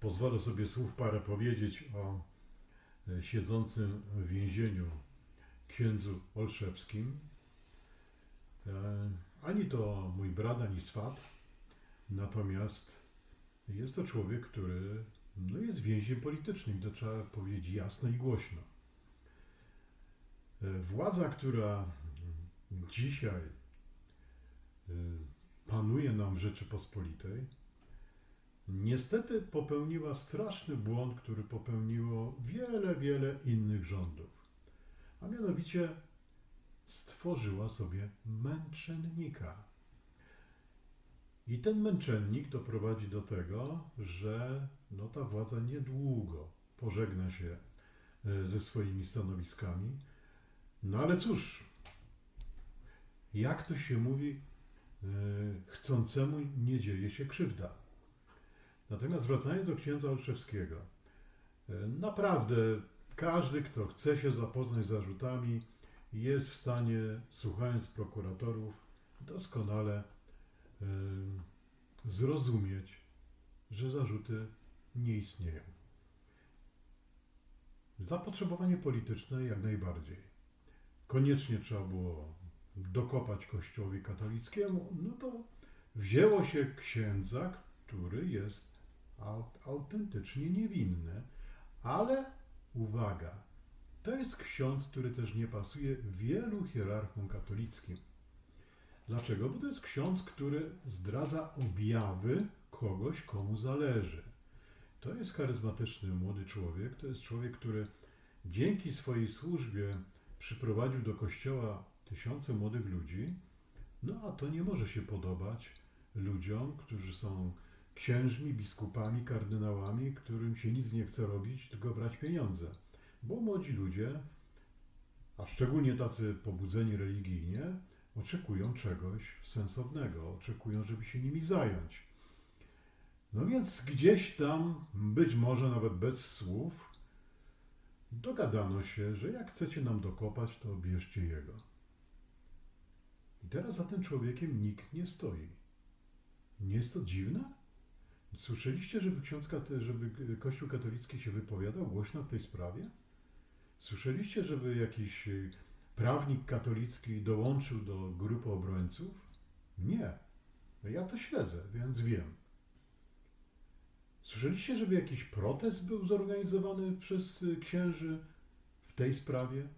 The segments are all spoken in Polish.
pozwolę sobie słów parę powiedzieć o e, siedzącym w więzieniu księdzu Olszewskim. E, Ani to mój brat, ani swat, natomiast jest to człowiek, który no, jest więźniem politycznym, to trzeba powiedzieć jasno i głośno. E, Władza, która dzisiaj panuje nam w Rzeczypospolitej, niestety popełniła straszny błąd, który popełniło wiele, wiele innych rządów. A mianowicie stworzyła sobie męczennika. I ten męczennik doprowadzi do tego, że no, ta władza niedługo pożegna się e, ze swoimi stanowiskami. No ale cóż, jak to się mówi, e, chcącemu nie dzieje się krzywda. Natomiast wracając do księdza Olszewskiego, e, naprawdę każdy, kto chce się zapoznać z zarzutami, jest w stanie, słuchając prokuratorów, doskonale e, zrozumieć, że zarzuty nie istnieją. Zapotrzebowanie polityczne jak najbardziej. Koniecznie trzeba było dokopać Kościołowi katolickiemu, no to wzięło się księdza, który jest autentycznie niewinny, ale uwaga, to jest ksiądz, który też nie pasuje wielu hierarchom katolickim. Dlaczego? Bo to jest ksiądz, który zdradza objawy kogoś, komu zależy. To jest charyzmatyczny młody człowiek, to jest człowiek, który dzięki swojej służbie przyprowadził do kościoła tysiące młodych ludzi, no a to nie może się podobać ludziom, którzy są księżmi, biskupami, kardynałami, którym się nic nie chce robić, tylko brać pieniądze. Bo młodzi ludzie, a szczególnie tacy pobudzeni religijnie, oczekują czegoś sensownego, oczekują, żeby się nimi zająć. No więc gdzieś tam, być może nawet bez słów, dogadano się, że jak chcecie nam dokopać, to bierzcie jego. I teraz za tym człowiekiem nikt nie stoi. Nie jest to dziwne? Słyszeliście, żeby ksiądz, żeby Kościół katolicki się wypowiadał głośno w tej sprawie? Słyszeliście, żeby jakiś y, prawnik katolicki dołączył do grupy obrońców? Nie. Ja to śledzę, więc wiem. Słyszeliście, żeby jakiś protest był zorganizowany przez y, księży w tej sprawie?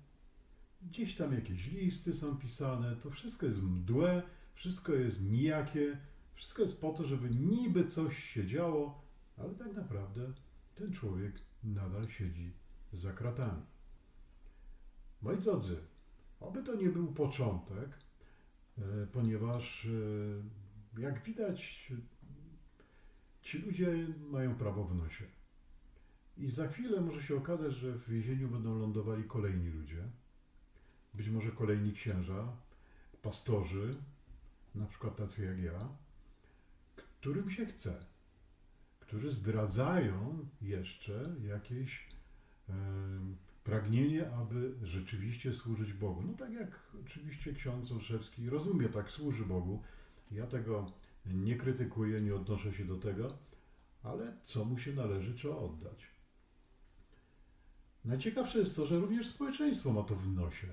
Gdzieś tam jakieś listy są pisane, to wszystko jest mdłe, wszystko jest nijakie, wszystko jest po to, żeby niby coś się działo, ale tak naprawdę ten człowiek nadal siedzi za kratami. Moi drodzy, oby to nie był początek, e, ponieważ e, jak widać, ci ludzie mają prawo w nosie. I za chwilę może się okazać, że w więzieniu będą lądowali kolejni ludzie, być może kolejni księża, pastorzy, na przykład tacy jak ja, którym się chce, którzy zdradzają jeszcze jakieś pragnienie, aby rzeczywiście służyć Bogu. No tak jak oczywiście ksiądz Olszewski rozumie, tak służy Bogu. Ja tego nie krytykuję, nie odnoszę się do tego, ale co mu się należy, trzeba oddać. Najciekawsze jest to, że również społeczeństwo ma to w nosie.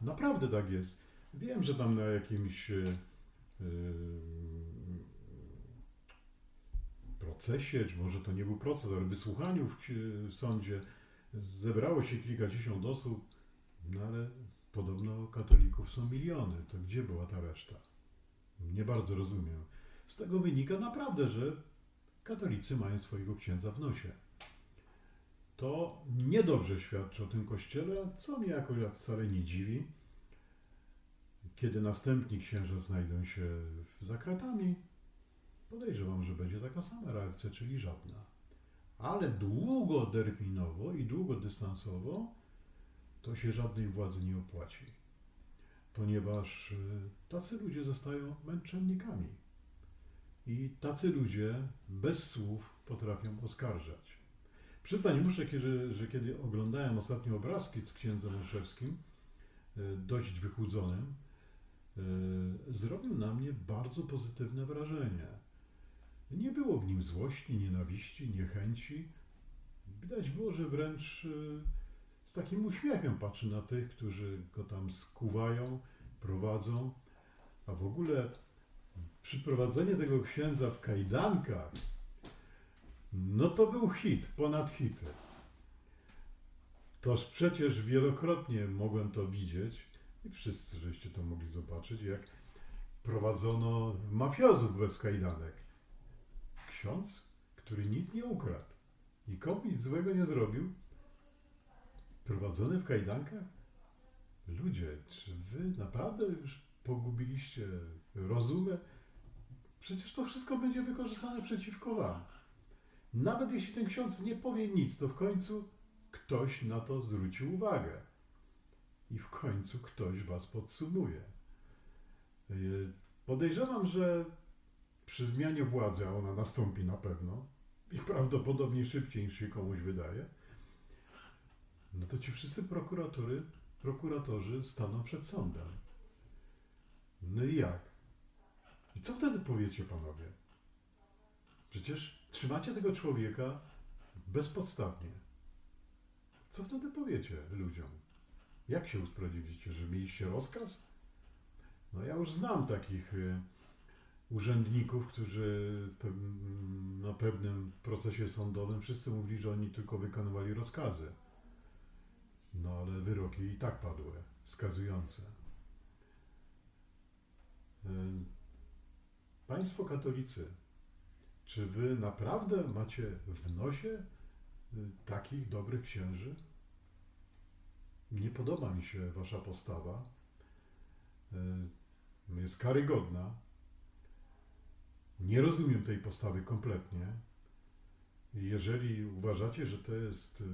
Naprawdę tak jest. Wiem, że tam na jakimś e, e, procesie, może to nie był proces, ale wysłuchaniu w, ksi- w sądzie zebrało się kilkadziesiąt osób, no ale podobno katolików są miliony. To gdzie była ta reszta? Nie bardzo rozumiem. Z tego wynika naprawdę, że katolicy mają swojego księdza w nosie. To niedobrze świadczy o tym kościele, co mnie akurat wcale nie dziwi. Kiedy następni księża znajdą się za kratami, podejrzewam, że będzie taka sama reakcja, czyli żadna. Ale długoterminowo i długodystansowo to się żadnej władzy nie opłaci, ponieważ y, tacy ludzie zostają męczennikami. I tacy ludzie bez słów potrafią oskarżać. Przyznać muszę, że, że kiedy oglądałem ostatnio obrazki z księdzem Olszewskim, y, dość wychudzonym, y, zrobił na mnie bardzo pozytywne wrażenie. Nie było w nim złości, nienawiści, niechęci. Widać było, że wręcz y, z takim uśmiechem patrzy na tych, którzy go tam skuwają, prowadzą. A w ogóle przyprowadzenie tego księdza w kajdankach, no to był hit, ponad hity. Toż przecież wielokrotnie mogłem to widzieć i wszyscy żeście to mogli zobaczyć, jak prowadzono mafiozów bez kajdanek. Ksiądz, który nic nie ukradł, nikomu nic złego nie zrobił, prowadzony w kajdankach? Ludzie, czy wy naprawdę już pogubiliście rozumę? Przecież to wszystko będzie wykorzystane przeciwko wam. Nawet jeśli ten ksiądz nie powie nic, to w końcu ktoś na to zwróci uwagę. I w końcu ktoś was podsumuje. Yy, Podejrzewam, że przy zmianie władzy, a ona nastąpi na pewno i prawdopodobnie szybciej niż się komuś wydaje, no to ci wszyscy prokuratory, prokuratorzy staną przed sądem. No i jak? I co wtedy powiecie, panowie? Przecież trzymacie tego człowieka bezpodstawnie. Co wtedy powiecie ludziom? Jak się usprawiedliwicie, że mieliście rozkaz? No ja już znam takich y, urzędników, którzy na pewnym procesie sądowym wszyscy mówili, że oni tylko wykonywali rozkazy. No ale wyroki i tak padły, skazujące. Państwo katolicy, czy wy naprawdę macie w nosie y, takich dobrych księży? Nie podoba mi się wasza postawa. Jest karygodna. Nie rozumiem tej postawy kompletnie. Jeżeli uważacie, że to jest y,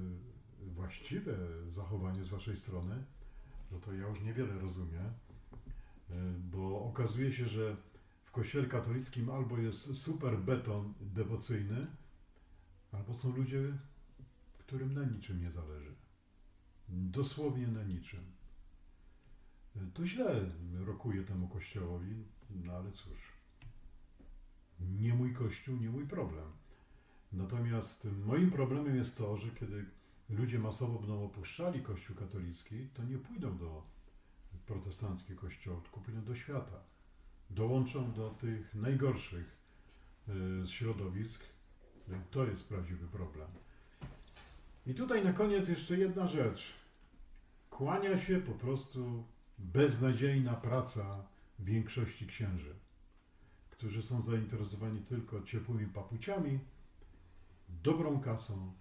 właściwe zachowanie z waszej strony, no to ja już niewiele rozumiem, y, bo okazuje się, że w kościele katolickim albo jest super beton dewocyjny, albo są ludzie, którym na niczym nie zależy. Dosłownie na niczym. To źle rokuje temu kościołowi, no ale cóż. Nie mój kościół, nie mój problem. Natomiast moim problemem jest to, że kiedy ludzie masowo będą opuszczali kościół katolicki, to nie pójdą do protestanckich kościołów, tylko pójdą do świata. Dołączą do tych najgorszych y, środowisk. To jest prawdziwy problem. I tutaj na koniec jeszcze jedna rzecz. Kłania się po prostu beznadziejna praca większości księży, którzy są zainteresowani tylko ciepłymi papuciami, dobrą kasą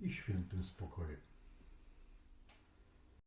i świętym spokojem.